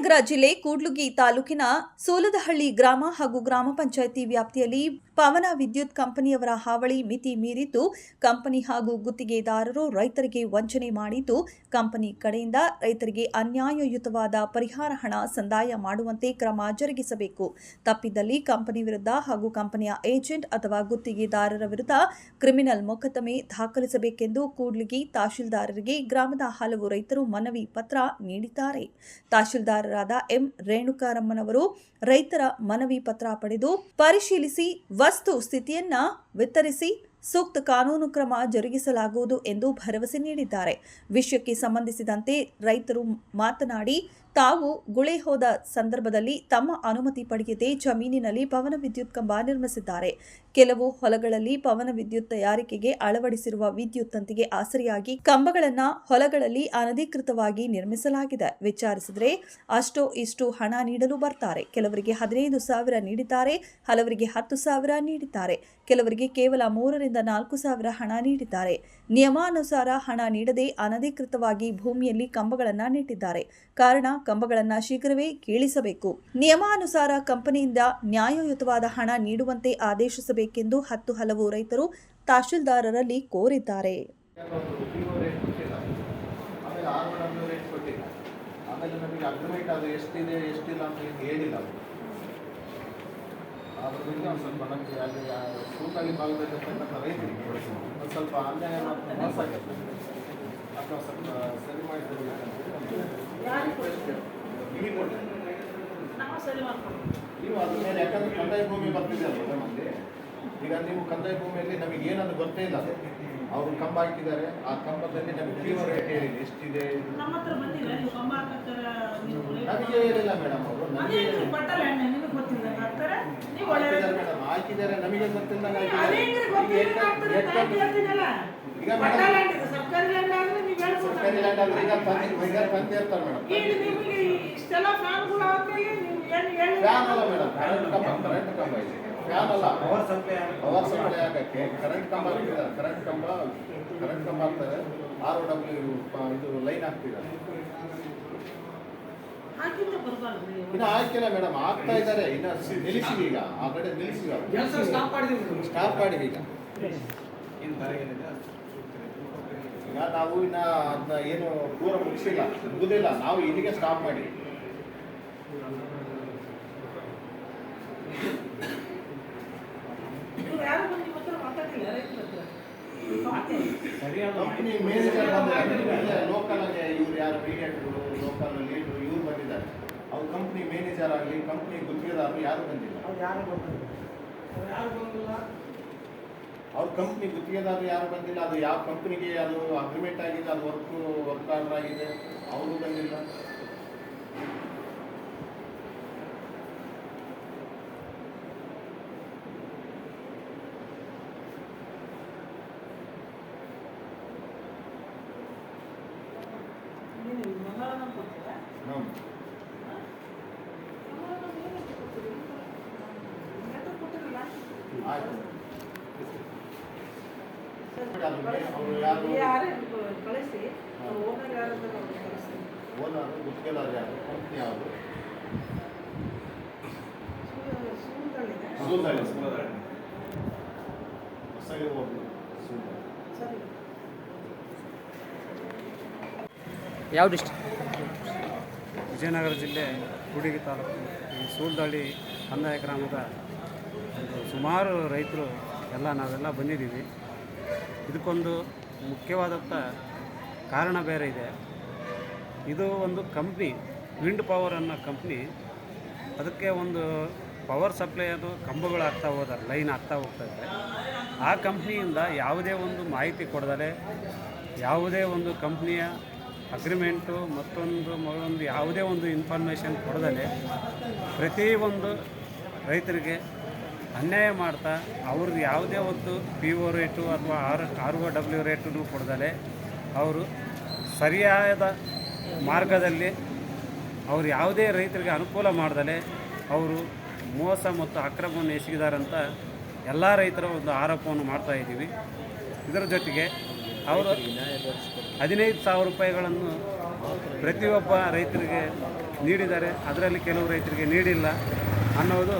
ವಿಜಯನಗರ ಜಿಲ್ಲೆ ಕೂಡ್ಲುಗಿ ತಾಲೂಕಿನ ಸೋಲದಹಳ್ಳಿ ಗ್ರಾಮ ಹಾಗೂ ಗ್ರಾಮ ಪಂಚಾಯಿತಿ ವ್ಯಾಪ್ತಿಯಲ್ಲಿ ಪವನ ವಿದ್ಯುತ್ ಕಂಪನಿಯವರ ಹಾವಳಿ ಮಿತಿ ಮೀರಿದ್ದು, ಕಂಪನಿ ಹಾಗೂ ಗುತ್ತಿಗೆದಾರರು ರೈತರಿಗೆ ವಂಚನೆ ಮಾಡಿದ್ದು, ಕಂಪನಿ ಕಡೆಯಿಂದ ರೈತರಿಗೆ ಅನ್ಯಾಯಯುತವಾದ ಪರಿಹಾರ ಹಣ ಸಂದಾಯ ಮಾಡುವಂತೆ ಕ್ರಮ ಜರುಗಿಸಬೇಕು. ತಪ್ಪಿದ್ದಲ್ಲಿ ಕಂಪನಿ ವಿರುದ್ಧ ಹಾಗೂ ಕಂಪನಿಯ ಏಜೆಂಟ್ ಅಥವಾ ಗುತ್ತಿಗೆದಾರರ ವಿರುದ್ಧ ಕ್ರಿಮಿನಲ್ ಮೊಕದ್ದಮೆ ದಾಖಲಿಸಬೇಕೆಂದು ಕೂಡ್ಲಿಗಿ ತಹಶೀಲ್ದಾರರಿಗೆ ಗ್ರಾಮದ ಹಲವು ರೈತರು ಮನವಿ ಪತ್ರ ನೀಡಿದ್ದಾರೆ. ತಹಶೀಲ್ದಾರರಾದ ಎಂ. ರೇಣುಕಾರಮ್ಮನವರು ರೈತರ ಮನವಿ ಪತ್ರ ಪಡೆದು ಪರಿಶೀಲಿಸಿ ವಸ್ತು ಸ್ಥಿತಿಯನ್ನು ವಿತರಿಸಿ ಸೂಕ್ತ ಕಾನೂನು ಕ್ರಮ ಜರುಗಿಸಲಾಗುವುದು ಎಂದು ಭರವಸೆ ನೀಡಿದ್ದಾರೆ. ವಿಷಯಕ್ಕೆ ಸಂಬಂಧಿಸಿದಂತೆ ರೈತರು ಮಾತನಾಡಿ, ತಾವು ಗುಳೆ ಹೋದ ಸಂದರ್ಭದಲ್ಲಿ ತಮ್ಮ ಅನುಮತಿ ಪಡೆಯದೆ ಜಮೀನಿನಲ್ಲಿ ಪವನ ವಿದ್ಯುತ್ ಕಂಬ ನಿರ್ಮಿಸಿದ್ದಾರೆ. ಕೆಲವು ಹೊಲಗಳಲ್ಲಿ ಪವನ ವಿದ್ಯುತ್ ತಯಾರಿಕೆಗೆ ಅಳವಡಿಸಿರುವ ವಿದ್ಯುತ್ ತಂತಿಗೆ ಆಸರಿಯಾಗಿ ಕಂಬಗಳನ್ನು ಹೊಲಗಳಲ್ಲಿ ಅನಧಿಕೃತವಾಗಿ ನಿರ್ಮಿಸಲಾಗಿದೆ. ವಿಚಾರಿಸಿದರೆ, ಅಷ್ಟೋ ಇಷ್ಟು ಹಣ ನೀಡಲು ಬರ್ತಾರೆ. ಕೆಲವರಿಗೆ ಹದಿನೈದು ಸಾವಿರ ನೀಡಿದ್ದಾರೆ, ಹಲವರಿಗೆ ಹತ್ತು ಸಾವಿರ ನೀಡಿದ್ದಾರೆ. ಕೆಲವರಿಗೆ ಕೇವಲ ಮೂರರಿಂದ ನಾಲ್ಕು ಸಾವಿರ ಹಣ ನೀಡಿದ್ದಾರೆ. ನಿಯಮಾನುಸಾರ ಹಣ ನೀಡದೆ ಅನಧಿಕೃತವಾಗಿ ಭೂಮಿಯಲ್ಲಿ ಕಂಬಗಳನ್ನು ನೆಟ್ಟಿದ್ದಾರೆ. ಕಾರಣ, ಕಂಬಗಳನ್ನು ಶೀಘ್ರವೇ ಕೀಳಿಸಬೇಕು. ನಿಯಮಾನುಸಾರ ಕಂಪನಿಯಿಂದ ನ್ಯಾಯಯುತವಾದ ಹಣ ನೀಡುವಂತೆ ಆದೇಶಿಸಬೇಕೆಂದು ಹತ್ತು ಹಲವು ರೈತರು ತಹಶೀಲ್ದಾರರಲ್ಲಿ ಕೋರಿದ್ದಾರೆ. ಆಮೇಲೆ ನಮಗೆ ಅಗ್ರಿಮೆಂಟ್ ಅದು ಎಷ್ಟಿದೆ, ಎಷ್ಟಿಲ್ಲ ಅಂತ ಹೇಳಿಲ್ಲ ಹೇಳಿಲ್ಲ ಅವರು ಆದ್ದರಿಂದ ಒಂದು ಸ್ವಲ್ಪ ನಮಗೆ ಅಲ್ಲಿ ಆ ಕೂತಾಳಿ ಭಾಗದಲ್ಲಿ ಇರ್ತಕ್ಕಂಥ ರೈತರಿಗೆ ಒಂದು ಸ್ವಲ್ಪ ಅನ್ಯಾಯ ಮತ್ತು ಮೋಸ ಆಗುತ್ತೆ ಅಥವಾ ಸ್ವಲ್ಪ ಸರಿ ಮಾಡಿ ನಿಮಗೆ ಕೊಡ್ತೀನಿ. ನೀವು ಅದ್ರ ಮೇಲೆ ಯಾಕಂದ್ರೆ ಕಂದಾಯ ಭೂಮಿ ಬರ್ತಿದೆ ಅಲ್ವ ನಮಗೆ? ಈಗ ನೀವು ಕಂದಾಯ ಭೂಮಿಯಲ್ಲಿ ನಮಗೆ ಏನನ್ನು ಗೊತ್ತೇ ಇಲ್ಲ. ಅವರು ಕಂಬ ಹಾಕಿದ್ದಾರೆ. ಆ ಕಂಬದಲ್ಲಿ ನಮಗೆ ಜೀವ ರೇಟ್ ಹೇಳಿ ಎಷ್ಟಿದೆ? ನಮಗೆ ಹೇಳಿಲ್ಲ ಮೇಡಮ್ ಅವರು. ಮೇಡಮ್. ಹಾಕಿದ್ದಾರೆ. ನಮಗೆ ಗೊತ್ತಿಲ್ಲ ಈಗ ಸರ್ಕಾರಿ ಲ್ಯಾಂಡ್ ಆದ್ರೆ ಈಗ ತಂದೆ ಈಗ ತಂದೆ ಇರ್ತಾರೆ ಮೇಡಮ್. ಫ್ಯಾನ್ ಅಲ್ಲ ಮೇಡಮ್. ಕರೆಂಟ್ ಕಂಬ ಕರೆಂಟ್ ಕಂಬ ಇದೆ. ಫ್ಯಾನ್ ಅಲ್ಲ ಪವರ್ ಸಪ್ಲೈ ಪವರ್ ಸಪ್ಲೈ ಆಗಕ್ಕೆ ಕರೆಂಟ್ ಕಂಬ ಹಾಕ್ತಿದ್ದಾರೆ ಕರೆಂಟ್ ಕಂಬ ಕರೆಂಟ್ ಕಂಬ ಹಾಕ್ತಾರೆ ಆರ್ ಒ ಡಬ್ಲ್ಯೂ ಇದು ಲೈನ್ ಹಾಕ್ತಿದ್ದಾರೆ ಇನ್ನು ಹಾಕಿಲ್ಲ ಮೇಡಮ್. ಆಗ್ತಾ ಇದ್ದಾರೆ. ಇನ್ನು ನಿಲ್ಲಿಸಿವಿ ಈಗ. ಆ ಕಡೆ ನಿಲ್ಲಿಸಿವಿ ಸ್ಟಾಪ್ ಮಾಡಿವಿ ಈಗ. ಈಗ ನಾವು ಇನ್ನ ಅದನ್ನ ಏನು ಪೂರ ಮುಗಿಸಿಲ್ಲ. ಮುಗುದಿಲ್ಲ. ನಾವು ಇಲ್ಲಿಗೆ ಸ್ಟಾಪ್ ಮಾಡಿ ಇವ್ರು ಯಾರು ಬಂದು ನಿಮ್ಮ ಹತ್ರ ಮಾತಾಡಿಲ್ಲ ರೈತರ ಹತ್ರ ಕಂಪನಿ ಮೇನೇಜರ್ ಲೋಕಲ್ ಆಗಿ ಇವ್ರು ಯಾರು ಮೀಡಿಯೇಟರ್ಗಳು ಲೋಕಲ್ ಲೀಡ್ರು ಇವ್ರು ಬಂದಿದ್ದಾರೆ. ಅವ್ರ ಕಂಪ್ನಿ ಮ್ಯಾನೇಜರ್ ಆಗಲಿ ಕಂಪ್ನಿ ಗುತ್ತಿಗೆದಾರರು ಯಾರು ಬಂದಿಲ್ಲ. ಅವ್ರು ಯಾರು ಬಂದಿಲ್ಲ? ಅವ್ರು ಯಾರು ಬಂದಿಲ್ಲ? ಅವ್ರ ಕಂಪ್ನಿ ಗುತ್ತಿಗೆದಾರರು ಯಾರು ಬಂದಿಲ್ಲ? ಅದು ಯಾವ ಕಂಪ್ನಿಗೆ ಅದು ಅಗ್ರಿಮೆಂಟ್ ಆಗಿದೆ ಅದು ವರ್ಕ್ ವರ್ಕ್ ಆರ್ಡರ್ ಆಗಿದೆ ಅವರು ಬಂದಿಲ್ಲ. ಯಾರು ಯಾವುದು ಯಾವ ಡಿಸ್ಟ್ರಿಕ್ಟ್ ವಿಜಯನಗರ ಜಿಲ್ಲೆ ಕೂಡಿಗೆ ತಾಲೂಕು ಈ ಸೂಲ್ದಳ್ಳಿ ಕಂದಾಯ ಗ್ರಾಮದ ಸುಮಾರು ರೈತರು ಎಲ್ಲ ನಾವೆಲ್ಲ ಬಂದಿದ್ದೀವಿ. ಇದಕ್ಕೊಂದು ಮುಖ್ಯವಾದಂಥ ಕಾರಣ ಬೇರೆ ಇದೆ. ಇದು ಒಂದು ಕಂಪ್ನಿ, ವಿಂಡ್ ಪವರ್ ಅನ್ನೋ ಕಂಪ್ನಿ. ಅದಕ್ಕೆ ಒಂದು ಪವರ್ ಸಪ್ಲೈ ಅದು ಕಂಬಗಳು ಆಗ್ತಾ ಹೋದಾರೆ, ಲೈನ್ ಆಗ್ತಾ ಹೋಗ್ತಾ ಇದೆ ಆ ಕಂಪ್ನಿಯಿಂದ ಯಾವುದೇ ಒಂದು ಮಾಹಿತಿ ಕೊಡದಲೆ ಯಾವುದೇ ಒಂದು ಕಂಪ್ನಿಯ ಅಗ್ರಿಮೆಂಟು ಮತ್ತೊಂದು ಮತ್ತೊಂದು ಯಾವುದೇ ಒಂದು ಇನ್ಫಾರ್ಮೇಷನ್ ಕೊಡದಲೆ ಪ್ರತಿಯೊಂದು ರೈತರಿಗೆ ಅನ್ಯಾಯ ಮಾಡ್ತಾ ಅವ್ರದ್ದು ಯಾವುದೇ ಒಂದು ಪಿ ಒ ರೇಟು ಅಥವಾ ಆರ್ ಆರ್ ಒ ಡಬ್ಲ್ಯೂ ರೇಟನ್ನು ಕೊಡದಲೆ ಅವರು ಸರಿಯಾದ ಮಾರ್ಗದಲ್ಲಿ ಅವರು ಯಾವುದೇ ರೈತರಿಗೆ ಅನುಕೂಲ ಮಾಡ್ದಲೆ ಅವರು ಮೋಸ ಮತ್ತು ಅಕ್ರಮವನ್ನು ಎಸಗಿದಾರಂತ ಎಲ್ಲ ರೈತರ ಒಂದು ಆರೋಪವನ್ನು ಮಾಡ್ತಾ ಇದ್ದೀವಿ. ಇದರ ಜೊತೆಗೆ ಅವರು ಹದಿನೈದು ಸಾವಿರ ರೂಪಾಯಿಗಳನ್ನು ಪ್ರತಿಯೊಬ್ಬ ರೈತರಿಗೆ ನೀಡಿದ್ದಾರೆ. ಅದರಲ್ಲಿ ಕೆಲವು ರೈತರಿಗೆ ನೀಡಿಲ್ಲ ಅನ್ನೋದು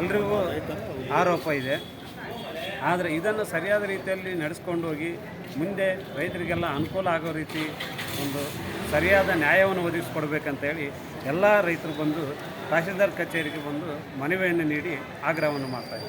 ಎಲ್ರಿಗೂ ಆರೋಪ ಇದೆ. ಆದರೆ ಇದನ್ನು ಸರಿಯಾದ ರೀತಿಯಲ್ಲಿ ನಡೆಸ್ಕೊಂಡು ಹೋಗಿ ಮುಂದೆ ರೈತರಿಗೆಲ್ಲ ಅನುಕೂಲ ಆಗೋ ರೀತಿ ಒಂದು ಸರಿಯಾದ ನ್ಯಾಯವನ್ನು ಒದಗಿಸ್ಕೊಡ್ಬೇಕಂತೇಳಿ ಎಲ್ಲ ರೈತರು ಬಂದು ತಹಶೀಲ್ದಾರ್ ಕಚೇರಿಗೆ ಬಂದು ಮನವಿಯನ್ನು ನೀಡಿ ಆಗ್ರಹವನ್ನು ಮಾಡ್ತಾರೆ